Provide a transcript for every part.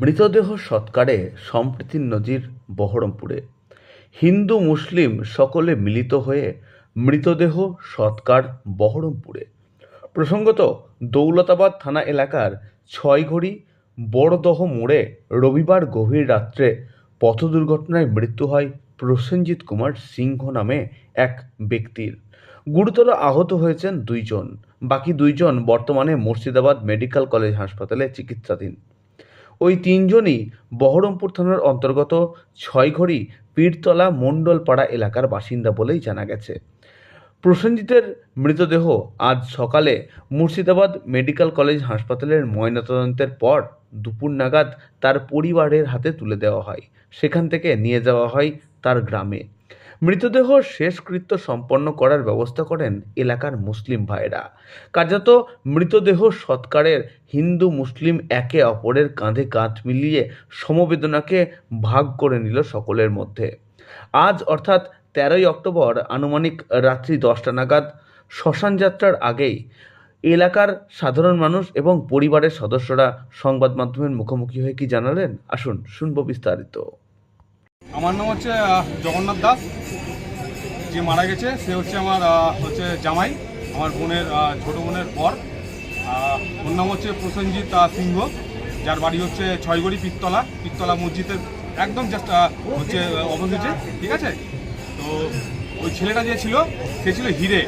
মৃতদেহ সৎকারে সম্প্রীতির নজির বহরমপুরে। হিন্দু, মুসলিম সকলে মিলিত হয়ে মৃতদেহ সৎকার বহরমপুরে। প্রসঙ্গত, দৌলতাবাদ থানা এলাকার ছয়ঘড়ি বড়দহ মোড়ে রবিবার গভীর রাত্রে পথ দুর্ঘটনায় মৃত্যু হয় প্রসেনজিৎ কুমার সিংহ নামে এক ব্যক্তির। গুরুতর আহত হয়েছেন দুইজন। বাকি দুইজন বর্তমানে মুর্শিদাবাদ মেডিকেল কলেজ হাসপাতালে চিকিৎসাধীন। ওই তিনজনই বহরমপুর থানার অন্তর্গত ছয়ঘড়ি পীরতলা মণ্ডলপাড়া এলাকার বাসিন্দা বলেই জানা গেছে। প্রসেনজিতের মৃতদেহ আজ সকালে মুর্শিদাবাদ মেডিকেল কলেজ হাসপাতালের ময়নাতদন্তের পর দুপুর নাগাদ তার পরিবারের হাতে তুলে দেওয়া হয়। সেখান থেকে নিয়ে যাওয়া হয় তার গ্রামে। মৃতদেহ শেষকৃত্য সম্পন্ন করার ব্যবস্থা করেন এলাকার মুসলিম ভাইরা কার্যত মৃতদেহ সৎকারের হিন্দু মুসলিম একে অপরের কাঁধে কাঁধ মিলিয়ে সমবেদনাকে ভাগ করে নিল সকলের মধ্যে। আজ অর্থাৎ তেরোই অক্টোবর আনুমানিক রাত্রি দশটা নাগাদ শ্মশান যাত্রার আগেই এলাকার সাধারণ মানুষ এবং পরিবারের সদস্যরা সংবাদ মাধ্যমের মুখোমুখি হয়ে কি জানালেন? আসুন শুনব বিস্তারিত। আমার নাম হচ্ছে জগন্নাথ দাস। যে মারা গেছে, সে হচ্ছে আমার হচ্ছে জামাই, আমার বোনের ছোট বোনের পর ওর নাম হচ্ছে প্রসেনজিৎ সিংহ। যার বাড়ি হচ্ছে ছয়গড়ি পিত্তলা পিত্তলা মসজিদের একদম জাস্ট হচ্ছে অপোজিটে ঠিক আছে? তো ওই ছেলেটা যে ছিল, সে ছিল হিরে।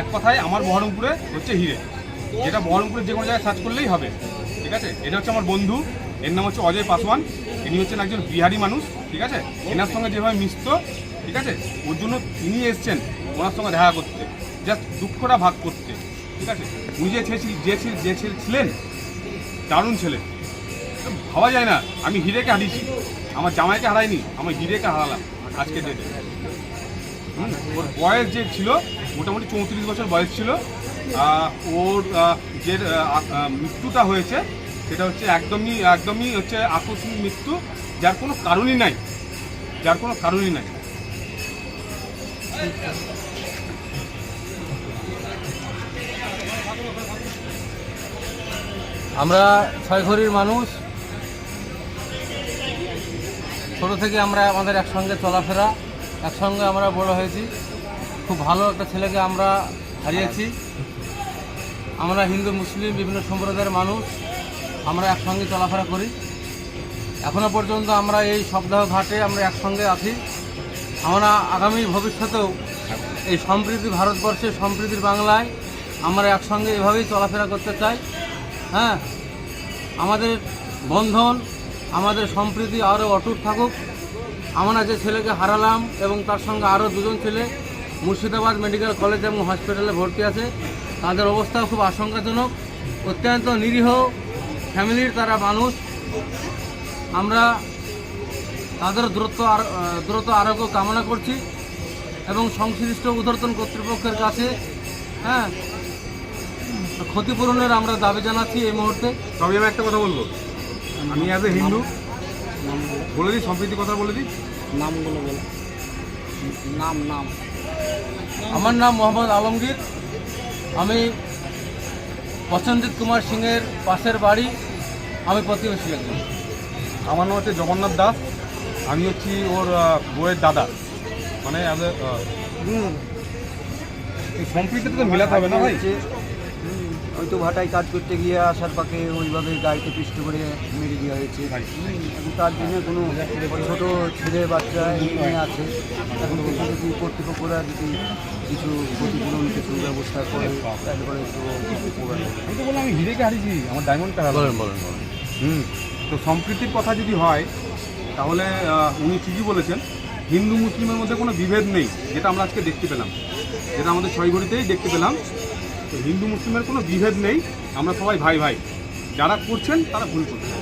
এক কথায় আমার বহরমপুরে হচ্ছে হিরে। যেটা বহরমপুরে যে কোনো জায়গায় সার্চ করলেই হবে, ঠিক আছে? এটা হচ্ছে আমার বন্ধু। এর নাম হচ্ছে অজয় পাসওয়ান। ইনি হচ্ছেন একজন বিহারি মানুষ, ঠিক আছে? এনার সঙ্গে যেভাবে মিশত, ঠিক আছে? ওর জন্য তিনি এসছেন ওনার সঙ্গে দেখা করতে জাস্ট দুঃখটা ভাগ করতে, ঠিক আছে? উনি যে ছেলে যে ছিল- যে ছেলে ছিলেন, দারুণ ছেলে। ভাবা যায় না, আমি হিরেকে হারিয়েছি। আমার জামাইকে হারাইনি আমার হিরেকে হারালাম আজকে ডেটে ওর বয়স যে ছিল, মোটামুটি চৌত্রিশ বছর বয়স ছিল ওর যে মৃত্যুটা হয়েছে সেটা হচ্ছে একদমই একদমই হচ্ছে আকস্মিক মৃত্যু, যার কোনো কারণই নাই। যার কোনো কারণই নাই। আমরা ছয়ঘড়ির মানুষ। ছোট থেকে আমরা আমাদের একসঙ্গে চলাফেরা, একসঙ্গে আমরা বড় হয়েছি। খুব ভালো একটা ছেলেকে আমরা হারিয়েছি। আমরা হিন্দু, মুসলিম, বিভিন্ন সম্প্রদায়ের মানুষ। আমরা একসঙ্গে চলাফেরা করি। এখনও পর্যন্ত আমরা এই সপ্তাহ ঘাটে আমরা একসঙ্গে আছি। আমরা আগামী ভবিষ্যতেও এই সম্প্রীতি ভারতবর্ষে সম্প্রীতির বাংলায় আমরা একসঙ্গে এভাবেই চলাফেরা করতে চাই। হ্যাঁ আমাদের বন্ধন, আমাদের সম্প্রীতি আরও অটুট থাকুক। আমরা যে ছেলেকে হারালাম এবং তার সঙ্গে আরও দুজন ছেলে মুর্শিদাবাদ মেডিকেল কলেজ এবং হসপিটালে ভর্তি আছে, তাদের অবস্থা খুব আশঙ্কাজনক, অত্যন্ত নিরীহ ফ্যামিলির তারা মানুষ। আমরা তাদের দ্রুত আর দ্রুত আরোগ্য কামনা করছি এবং সংশ্লিষ্ট উদ্ধর্তন কর্তৃপক্ষের কাছে হ্যাঁ ক্ষতিপূরণের আমরা দাবি জানাচ্ছি এই মুহূর্তে। তবে আমি একটা কথা বলব। আমি অ্যাজ এ হিন্দু বলে দিই সম্প্রীতি কথা বলে দিই। নামগুলো বলো। নাম নাম। আমার নাম মোহাম্মদ আলমগীর। আমি প্রসেনজিৎ কুমার সিংয়ের পাশের বাড়ি। আমি প্রতিবেশী একজন। আমার নাম হচ্ছে জগন্নাথ দাস। আমি হচ্ছি ওর আহ, বউয়ের দাদা। মানে as a, আহ, এই সম্প্রীতিটা তো মেলাতে হবে না ভাই? ওই তো ভাটায় কাজ করতে গিয়ে আসার পাকে ওইভাবে গাড়িতে পিষ্ট করে মেরে দেওয়া হয়েছে। এবং তার জন্য কোনো ছোট ছেলে বাচ্চা মেয়ে আছে। এখন যদি কর্তৃপক্ষরা যদি কিছু ক্ষতিপূরণ কিছু ব্যবস্থা করে তারপরে একটু আমি হিরেকে হারিয়েছি আমার ডায়মন্ডটা হারালাম। বলেন বলেন বলেন। হুম। তো সম্প্রীতির কথা যদি হয়, তাহলে উনি ঠিকই বলেছেন, হিন্দু মুসলিমের মধ্যে কোনো বিভেদ নেই, যেটা আমরা আজকে দেখতে পেলাম। যেটা আমাদের ছয়ঘড়িতেই দেখতে পেলাম। তো হিন্দু মুসলিমের কোনো বিভেদ নেই, আমরা সবাই ভাই ভাই। যারা করছেন, তারা ভুল করছেন।